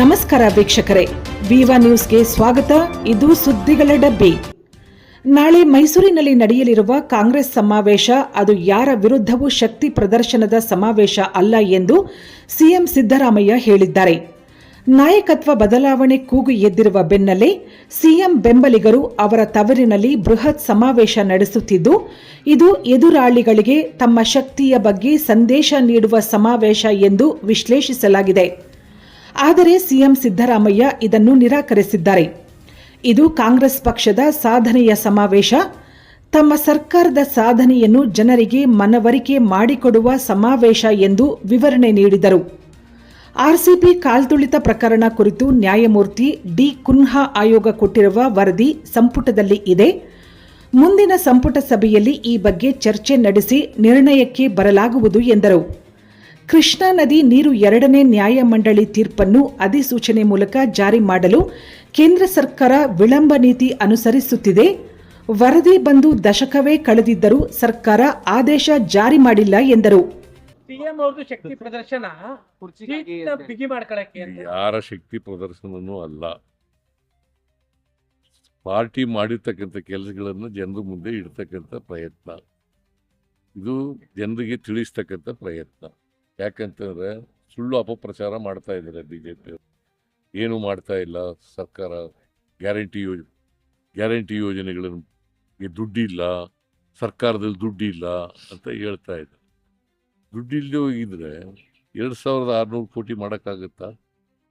ನಮಸ್ಕಾರ ವೀಕ್ಷಕರೇ. ವಿವಾ ನ್ಯೂಸ್ಗೆ ಸ್ವಾಗತ. ಇದು ಸುದ್ದಿಗಳ ಡಬ್ಬಿ. ನಾಳೆ ಮೈಸೂರಿನಲ್ಲಿ ನಡೆಯಲಿರುವ ಕಾಂಗ್ರೆಸ್ ಸಮಾವೇಶ, ಅದು ಯಾರ ವಿರುದ್ಧವೂ ಶಕ್ತಿ ಪ್ರದರ್ಶನದ ಸಮಾವೇಶ ಅಲ್ಲ ಎಂದು ಸಿಎಂ ಸಿದ್ದರಾಮಯ್ಯ ಹೇಳಿದ್ದಾರೆ. ನಾಯಕತ್ವ ಬದಲಾವಣೆ ಕೂಗು ಎದ್ದಿರುವ ಬೆನ್ನಲ್ಲೇ ಸಿಎಂ ಬೆಂಬಲಿಗರು ಅವರ ತವರಿನಲ್ಲಿ ಬೃಹತ್ ಸಮಾವೇಶ ನಡೆಸುತ್ತಿದ್ದು, ಇದು ಎದುರಾಳಿಗಳಿಗೆ ತಮ್ಮ ಶಕ್ತಿಯ ಬಗ್ಗೆ ಸಂದೇಶ ನೀಡುವ ಸಮಾವೇಶ ಎಂದು ವಿಶ್ಲೇಷಿಸಲಾಗಿದೆ. ಆದರೆ ಸಿಎಂ ಸಿದ್ದರಾಮಯ್ಯ ಇದನ್ನು ನಿರಾಕರಿಸಿದ್ದಾರೆ. ಇದು ಕಾಂಗ್ರೆಸ್ ಪಕ್ಷದ ಸಾಧನೆಯ ಸಮಾವೇಶ. ತಮ್ಮ ಸರ್ಕಾರದ ಸಾಧನೆಯನ್ನು ಜನರಿಗೆ ಮನವರಿಕೆ ಮಾಡಿಕೊಡುವ ಸಮಾವೇಶ ಎಂದು ವಿವರಣೆ ನೀಡಿದರು. ಆರ್ಸಿಪಿ ಕಾಲ್ತುಳಿತ ಪ್ರಕರಣ ಕುರಿತು ನ್ಯಾಯಮೂರ್ತಿ ಡಿ ಕುನ್ಹಾ ಆಯೋಗ ಕೊಟ್ಟಿರುವ ವರದಿ ಸಂಪುಟದಲ್ಲಿ ಇದೆ. ಮುಂದಿನ ಸಂಪುಟ ಸಭೆಯಲ್ಲಿ ಈ ಬಗ್ಗೆ ಚರ್ಚೆ ನಡೆಸಿ ನಿರ್ಣಯಕ್ಕೆ ಬರಲಾಗುವುದು ಎಂದರು. ಕೃಷ್ಣಾ ನದಿ ನೀರು ಎರಡನೇ ನ್ಯಾಯಮಂಡಳಿ ತೀರ್ಪನ್ನು ಅಧಿಸೂಚನೆ ಮೂಲಕ ಜಾರಿ ಮಾಡಲು ಕೇಂದ್ರ ಸರ್ಕಾರ ವಿಳಂಬ ನೀತಿ ಅನುಸರಿಸುತ್ತಿದೆ. ವರದಿ ಬಂದು ದಶಕವೇ ಕಳೆದಿದ್ದರೂ ಸರ್ಕಾರ ಆದೇಶ ಜಾರಿ ಮಾಡಿಲ್ಲ ಎಂದರು. ಸಿಎಂ ಅವ್ರದ್ದು ಶಕ್ತಿ ಪ್ರದರ್ಶನ ಸೀಟ್ನ ಬಿಗಿ ಮಾಡ್ಕೊಳಕ್ಕೆ ಅಂತ. ಯಾರ ಶಕ್ತಿ ಪ್ರದರ್ಶನನೂ ಅಲ್ಲ. ಪಾರ್ಟಿ ಮಾಡಿರ್ತಕ್ಕಂಥ ಕೆಲಸಗಳನ್ನು ಜನರ ಮುಂದೆ ಇಡ್ತಕ್ಕಂಥ ಪ್ರಯತ್ನ. ಇದು ಜನರಿಗೆ ತಿಳಿಸ್ತಕ್ಕಂಥ ಪ್ರಯತ್ನ. ಯಾಕಂತಂದ್ರೆ ಸುಳ್ಳು ಅಪಪ್ರಚಾರ ಮಾಡ್ತಾ ಇದ್ದಾರೆ ಬಿ ಜೆ ಏನು ಮಾಡ್ತಾ ಇಲ್ಲ, ಸರ್ಕಾರ ಗ್ಯಾರಂಟಿ ಯೋಜ ಗ್ಯಾರಂಟಿ ಯೋಜನೆಗಳನ್ನು ದುಡ್ಡಿಲ್ಲ, ಸರ್ಕಾರದಲ್ಲಿ ದುಡ್ಡಿಲ್ಲ ಅಂತ ಹೇಳ್ತಾ ಇದ್ದಾರೆ. ದುಡ್ಡಿಲ್ಲದೆ ಹೋಗಿದ್ರೆ ಎರಡು ಸಾವಿರದ ಆರುನೂರು ಕೋಟಿ ಮಾಡೋಕ್ಕಾಗತ್ತಾ?